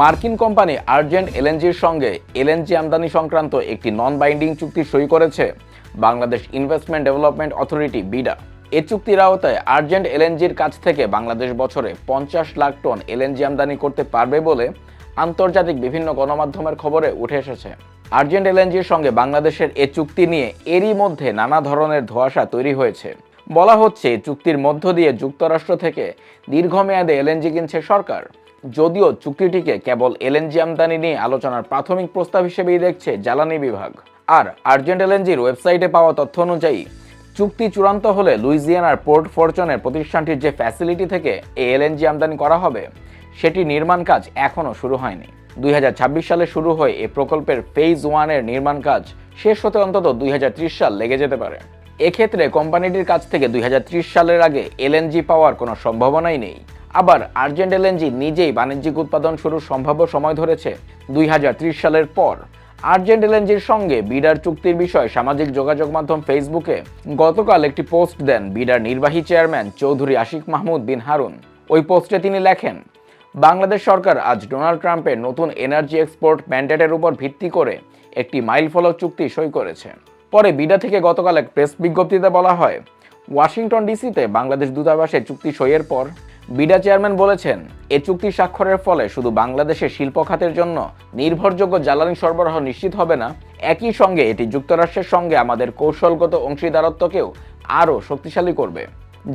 মার্কিন company urgent এলএনজির সঙ্গে LNG আমদানি সংক্রান্ত একটি নন বাইন্ডিং চুক্তি সই করেছে Bangladesh investment development authority BIDA. এ চুক্তির আওতায় আর্জেন্ট এলএনজির কাছ থেকে বাংলাদেশ বছরে পঞ্চাশ লাখ টন এলএনজি আমদানি করতে পারবে বলে আন্তর্জাতিক বিভিন্ন গণমাধ্যমের খবরে উঠে এসেছে। আর্জেন্ট এলএনজির সঙ্গে বাংলাদেশের এ চুক্তি নিয়ে এরই মধ্যে নানা ধরনের ধোঁয়াশা তৈরি হয়েছে। বলা হচ্ছে চুক্তির মধ্য দিয়ে যুক্তরাষ্ট্র থেকে দীর্ঘমেয়াদে এলএনজি কিনছে সরকার। যদিও চুক্তিটিকে কেবল এলএনজি আমদানি নিয়ে আলোচনার প্রাথমিক প্রস্তাব হিসেবেই দেখছে জ্বালানি বিভাগ। আর আর্জেন্ট এলএনজির ওয়েবসাইটে পাওয়া তথ্য অনুযায়ী, চুক্তি চূড়ান্ত হলে লুইজিয়ানার পোর্ট ফরচনের প্রতিষ্ঠানটির যে ফ্যাসিলিটি থেকে এই এলএনজি আমদানি করা হবে, সেটি নির্মাণ কাজ এখনও শুরু হয়নি। দুই হাজার ছাব্বিশ সালে শুরু হয়ে এই প্রকল্পের ফেজ ওয়ানের নির্মাণ কাজ শেষ হতে অন্তত দুই হাজার ত্রিশ সাল লেগে যেতে পারে। এক্ষেত্রে কোম্পানিটির কাছ থেকে দুই হাজার ত্রিশ সালের আগে এলএনজি পাওয়ার কোনো সম্ভাবনাই নেই। আবার আর্জেন্ট এলএনজি নিজেই বাণিজ্যিক উৎপাদন শুরুর সম্ভাব্য সময় ধরেছে দুই হাজার ত্রিশ সালের পর। আর্জেন্ট এলএনজির সঙ্গে বিডার চুক্তির বিষয়ে সামাজিক যোগাযোগ মাধ্যম ফেসবুকে গতকাল একটি পোস্ট দেন বিডার নির্বাহী চেয়ারম্যান চৌধুরী আশিক মাহমুদ বিন হারুন। ওই পোস্টে তিনি লেখেন, বাংলাদেশ সরকার আজ ডোনাল্ড ট্রাম্পের নতুন এনার্জি এক্সপোর্ট ম্যান্ডেটের উপর ভিত্তি করে একটি মাইল মাইলফলক চুক্তি সই করেছে। পরে বিডা থেকে গতকাল এক প্রেস বিজ্ঞপ্তিতে বলা হয় ওয়াশিংটন ডিসিতে বাংলাদেশ দূতাবাসে চুক্তি সইয়ের পর বিডা চেয়ারম্যান বলেছেন, এ চুক্তি স্বাক্ষরের ফলে শুধু বাংলাদেশের শিল্প খাতের জন্য নির্ভরযোগ্য জ্বালানি সরবরাহ নিশ্চিত হবে না, একই সঙ্গে এটি যুক্তরাষ্ট্রের সঙ্গে আমাদের কৌশলগত অংশীদারত্বকেও আরও শক্তিশালী করবে।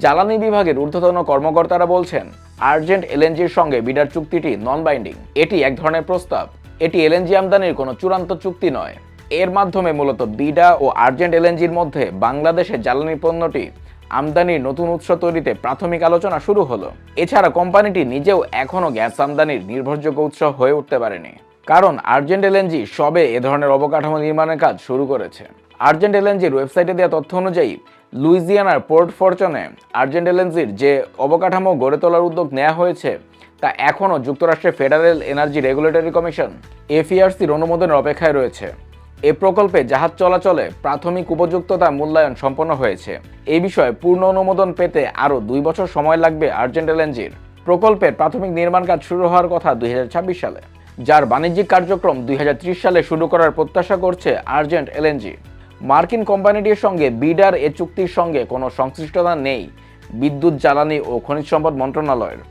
জ্বালানি বিভাগের ঊর্ধ্বতন কর্মকর্তারা বলছেন, আর্জেন্ট এলএনজির সঙ্গে বিডার চুক্তিটি নন বাইন্ডিং এটি এক ধরনের প্রস্তাব, এটি এলএনজি আমদানির কোনো চূড়ান্ত চুক্তি নয়। এর মাধ্যমে মূলত বিডা ও আর্জেন্ট এলএনজির মধ্যে বাংলাদেশের জ্বালানি পণ্যটি আমদানির নতুন উৎস তৈরিতে প্রাথমিক আলোচনা শুরু হলো। এছাড়া কোম্পানিটি নিজেও এখনও গ্যাস আমদানির নির্ভরযোগ্য উৎস হয়ে উঠতে পারেনি। কারণ আর্জেন্ট এলএনজি সবে এ ধরনের অবকাঠামো নির্মাণের কাজ শুরু করেছে। আর্জেন্ট এলএনজির ওয়েবসাইটে দেওয়া তথ্য অনুযায়ী, লুইজিয়ানার পোর্ট ফরচনে আর্জেন্ট এলএনজির যে অবকাঠামো গড়ে তোলার উদ্যোগ নেওয়া হয়েছে, তা এখনও যুক্তরাষ্ট্রের ফেডারেল এনার্জি রেগুলেটরি কমিশন এফইআরসির অনুমোদনের অপেক্ষায় রয়েছে। এ প্রকল্পে জাহাজ চলাচলে প্রাথমিক উপযুক্ততা মূল্যায়ন সম্পন্ন হয়েছে। এ বিষয়ে পূর্ণ অনুমোদন পেতে আরও দুই বছর সময় লাগবে আর্জেন্ট এলএনজির। প্রকল্পের প্রাথমিক নির্মাণ কাজ শুরু হওয়ার কথা দুই হাজার ছাব্বিশ সালে, যার বাণিজ্যিক কার্যক্রম দুই হাজার ত্রিশ সালে শুরু করার প্রত্যাশা করছে আর্জেন্ট এলএনজি। মার্কিন কোম্পানিটির সঙ্গে বিডার এ চুক্তির সঙ্গে কোনো সংশ্লিষ্টতা নেই, বিদ্যুৎ, জ্বালানি ও খনিজ সম্পদ মন্ত্রণালয়ের।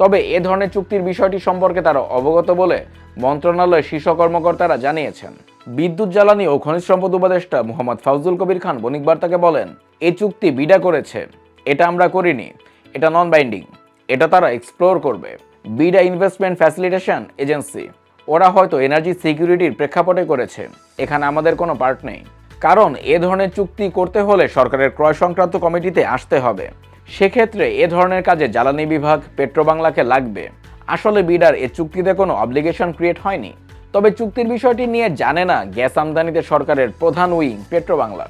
তবে এ ধরনের চুক্তির বিষয়টি সম্পর্কে তারা অবগত বলে মন্ত্রণালয়ের শীর্ষ কর্মকর্তারা জানিয়েছেন। বিদ্যুৎ জ্বালানি ও খনিজ সম্পদ উপদেষ্টা মোহাম্মদ ফাউজুল কবির খান বণিক বার্তাকে বলেন এই চুক্তি বিডা করেছে। এটা আমরা করিনি। এটা নন বাইন্ডিং এটা তারা এক্সপ্লোর করবে। বিডা ইনভেস্টমেন্ট ফ্যাসিলিটেশন এজেন্সি ওরা হয়তো এনার্জি সিকিউরিটির প্রেক্ষাপটে করেছে। এখানে আমাদের কোনো পার্ট নেই। কারণ, এ ধরনের চুক্তি করতে হলে সরকারের ক্রয় সংক্রান্ত কমিটিতে আসতে হবে। সেক্ষেত্রে এ ধরনের কাজে জ্বালানি বিভাগ, পেট্রোবাংলাকে লাগবে। আসলে বিডার এ চুক্তিতে কোনো অব্লিগেশন ক্রিয়েট হয়নি। তবে চুক্তির বিষয়টি নিয়ে জানে না গ্যাস আমদানিতে সরকারের প্রধান উইং পেট্রোবাংলা।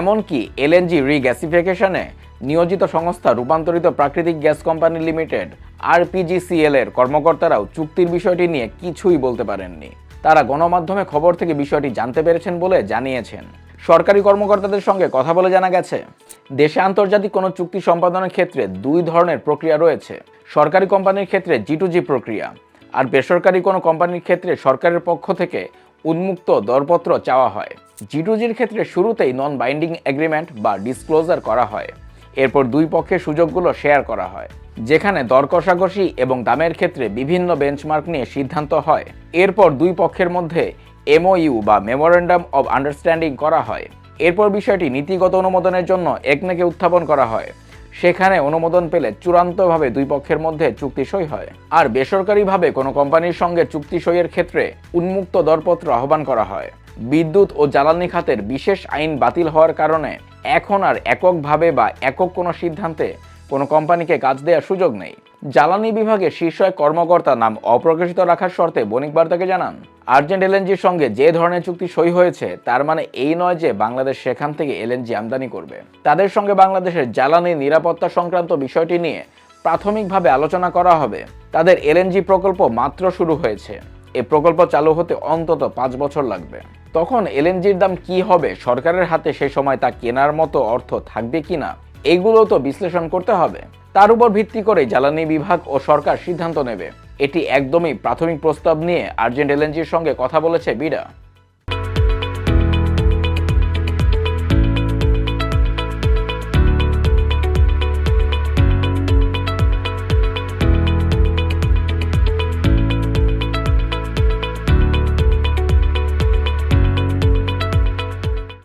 এমনকি এলএনজি রিগ্যাসিফিকেশনে নিয়োজিত সংস্থা রূপান্তরিত প্রাকৃতিক গ্যাস কোম্পানি লিমিটেড, আরপিজিসিএল এর কর্মকর্তারাও চুক্তির বিষয়টি নিয়ে কিছুই বলতে পারেননি। তারা গণমাধ্যমে খবর থেকে বিষয়টি জানতে পেরেছেন বলে জানিয়েছেন। সরকারি কর্মকর্তাদের সঙ্গে কথা বলে জানা গেছে, দেশে আন্তর্জাতিক কোনো চুক্তি সম্পাদনের ক্ষেত্রে দুই ধরনের প্রক্রিয়া রয়েছে। সরকারি কোম্পানির ক্ষেত্রে জি টু জি প্রক্রিয়া আর বেসরকারি কোনো কোম্পানির ক্ষেত্রে সরকারের পক্ষ থেকে উন্মুক্ত দরপত্র চাওয়া হয়। জি টু জির ক্ষেত্রে শুরুতেই নন বাইন্ডিং এগ্রিমেন্ট বা ডিসক্লোজার করা হয়। এরপর দুই পক্ষের সুযোগগুলো শেয়ার করা হয়, যেখানে দর কষাকষি এবং দামের ক্ষেত্রে বিভিন্ন বেঞ্চমার্ক নিয়ে সিদ্ধান্ত হয়। এরপর দুই পক্ষের মধ্যে এমওইউ বা মেমোরেন্ডাম অব আন্ডারস্ট্যান্ডিং করা হয়। এরপর বিষয়টি নীতিগত অনুমোদনের জন্য একনেকে উত্থাপন করা হয়। সেখানে অনুমোদন পেলে চূড়ান্তভাবে দুই পক্ষের মধ্যে চুক্তি সই হয়। আর বেসরকারিভাবে কোনো কোম্পানির সঙ্গে চুক্তি সইয়ের ক্ষেত্রে উন্মুক্ত দরপত্র আহ্বান করা হয়। বিদ্যুৎ ও জ্বালানি খাতের বিশেষ আইন বাতিল হওয়ার কারণে এখন আর এককভাবে বা একক কোনো সিদ্ধান্তে কোনো কোম্পানিকে কাজ দেওয়ার সুযোগ নেই। জ্বালানি বিভাগের শীর্ষ কর্মকর্তা নাম অপ্রকাশিত রাখার শর্তে বণিক বার্তাকে জানান। আর্জেন্ট এলএনজির সঙ্গে যে ধরনের চুক্তি সই হয়েছে, তার মানে এই নয় যে বাংলাদেশ সেখান থেকে এলএনজি আমদানি করবে। তাদের সঙ্গে বাংলাদেশের জ্বালানি নিরাপত্তা সংক্রান্ত বিষয়টি নিয়ে প্রাথমিকভাবে আলোচনা করা হবে। তাদের এলএনজি প্রকল্প মাত্র শুরু হয়েছে। এ প্রকল্প চালু হতে অন্তত পাঁচ বছর লাগবে। তখন এলএনজির দাম কি হবে, সরকারের হাতে সে সময় তা কেনার মতো অর্থ থাকবে কিনা এগুলো তো বিশ্লেষণ করতে হবে। তার উপর ভিত্তি করে জ্বালানি বিভাগ ও সরকার সিদ্ধান্ত নেবে। এটি একদমই প্রাথমিক প্রস্তাব নিয়ে আর্জেন্ট এলএনজির সঙ্গে কথা বলেছে বিডা।